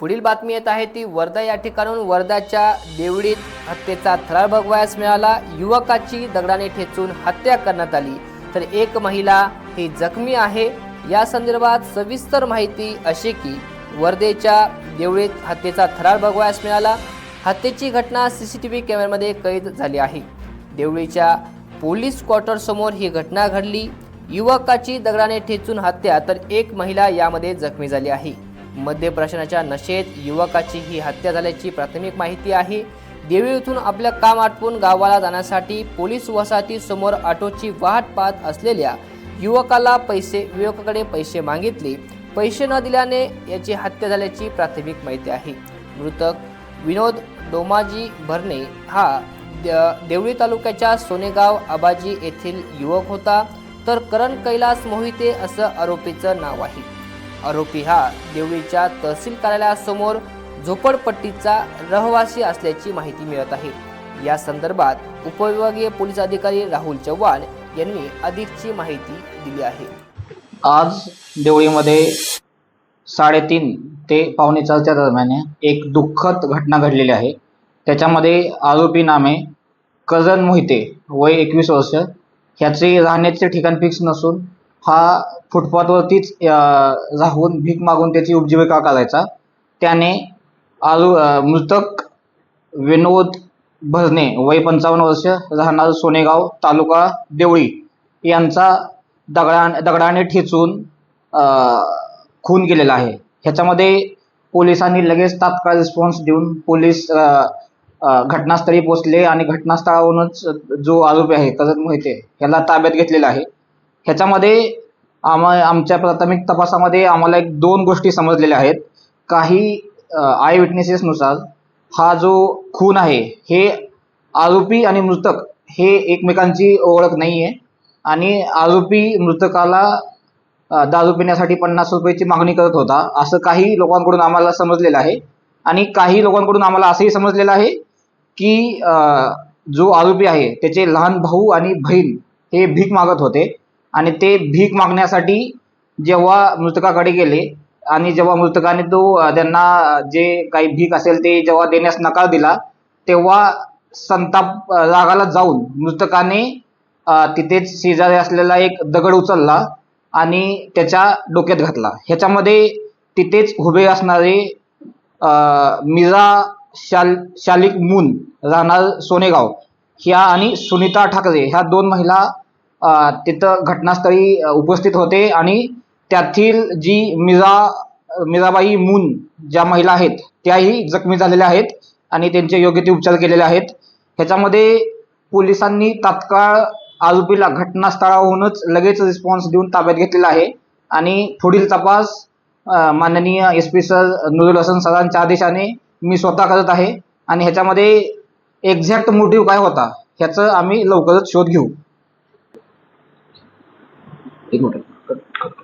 पुढील बातमी येत आहे ती वर्धा या ठिकाणून वर्धाच्या देवडीत हत्येचा थरार भगवायस मिळाला. युवकाची दगडाने ठेचून हत्या करण्यात आली. तर एक महिला ही जखमी आहे. या संदर्भात सविस्तर माहिती अशी की वर्धेच्या देवळीत हत्येचा थरार भगवायस मिळाला. हत्येची घटना सी सी टी व्ही कॅमेऱ्यामध्ये कैद झाली आहे. देवळीच्या पोलीस क्वार्टरसमोर ही घटना घडली. युवकाची दगडाने ठेचून हत्या तर एक महिला यामध्ये जखमी झाली आहे. मध्य प्रशासनाच्या नशेत युवकाची ही हत्या झाल्याची प्राथमिक माहिती आहे. देवळी येथून आपलं काम आटपून गावाला जाण्यासाठी पोलीस वसाहतीसमोर ऑटोची वाट पाहत असलेल्या युवकाला पैसे युवकाकडे पैसे मागितले. पैसे न दिल्याने याची हत्या झाल्याची प्राथमिक माहिती आहे. मृतक विनोद डोमाजी भरणे हा द- देवळी तालुक्याच्या सोनेगाव आबाजी येथील युवक होता. तर करण कैलास मोहिते असं आरोपीचं नाव आहे. आरोपी हा देवळीच्या तहसील कार्यालयासमोर झोपडपट्टीचा रहिवासी असल्याची माहिती मिळत आहे. या संदर्भात उपविभागीय पोलीस अधिकारी राहुल चव्हाण यांनी अधिकची माहिती दिली आहे. आज देवळीमध्ये साडेतीन ते पावणे चारच्या दरम्यान एक दुःखद घटना घडलेली आहे. त्याच्यामध्ये आरोपी नामे कजन मोहिते वय एकवीस वर्ष. ह्याचे राहण्याचे ठिकाण फिक्स नसून हा फुटपाथवरतीच राहून भीक मागून त्याची उपजीविका करायचा. त्याने आरो मृतक विनोद भरणे वय पंचावन्न वर्ष राहणार सोनेगाव तालुका देवळी यांचा दगडा दगडाने ठेचून खून केलेला आहे. ह्याच्यामध्ये पोलिसांनी लगेच तात्काळ रिस्पॉन्स देऊन पोलीस घटनास्थळी पोचले आणि घटनास्थळावरूनच जो आरोपी आहे करत मोहिते याला ताब्यात घेतलेला आहे. ह्याच्यामध्ये आम आमच्या प्राथमिक तपासामध्ये आम्हाला एक दोन गोष्टी समजलेल्या आहेत. काही आय विटनेसेसनुसार हा जो खून आहे हे आरोपी आणि मृतक हे एकमेकांची ओळख नाही आहे आणि आरोपी मृतकाला दारू पिण्यासाठी पन्नास रुपयाची मागणी करत होता असं काही लोकांकडून आम्हाला समजलेलं आहे. आणि काही लोकांकडून आम्हाला असंही समजलेलं आहे की जो आरोपी आहे त्याचे लहान भाऊ आणि बहीण हे भीक मागत होते. आणि ते भीक मागण्यासाठी जेव्हा मृतकाकडे गेले आणि जेव्हा मृतकाने तो त्यांना जे काही भीक असेल ते जेव्हा देण्यास नकार दिला तेव्हा संताप रागाला जाऊन मृतकाने तिथेच शेजारी असलेला एक दगड उचलला आणि त्याच्या डोक्यात घातला. ह्याच्यामध्ये तिथेच उभे असणारे मिरा मीरा शाल शालिक मून राहणार सोनेगाव. ह्या आणि सुनीता ठाकरे ह्या दोन महिला तिथं घटनास्थळी उपस्थित होते आणि त्यातील जी मिरा मिराबाई मून ज्या महिला आहेत त्याही जखमी झालेल्या आहेत आणि त्यांचे योग्य ते उपचार केलेले आहेत. ह्याच्यामध्ये पोलिसांनी तात्काळ आरोपीला घटनास्थळाहूनच लगेच रिस्पॉन्स देऊन ताब्यात घेतलेला आहे आणि पुढील तपास माननीय S P sir Nurul Hasan सरांच्या आदेशाने मी स्वतः करत आहे आणि ह्याच्यामध्ये एक्झॅक्ट मोटिव्ह काय होता ह्याचं आम्ही लवकरच शोध घेऊ. एक मिनिट.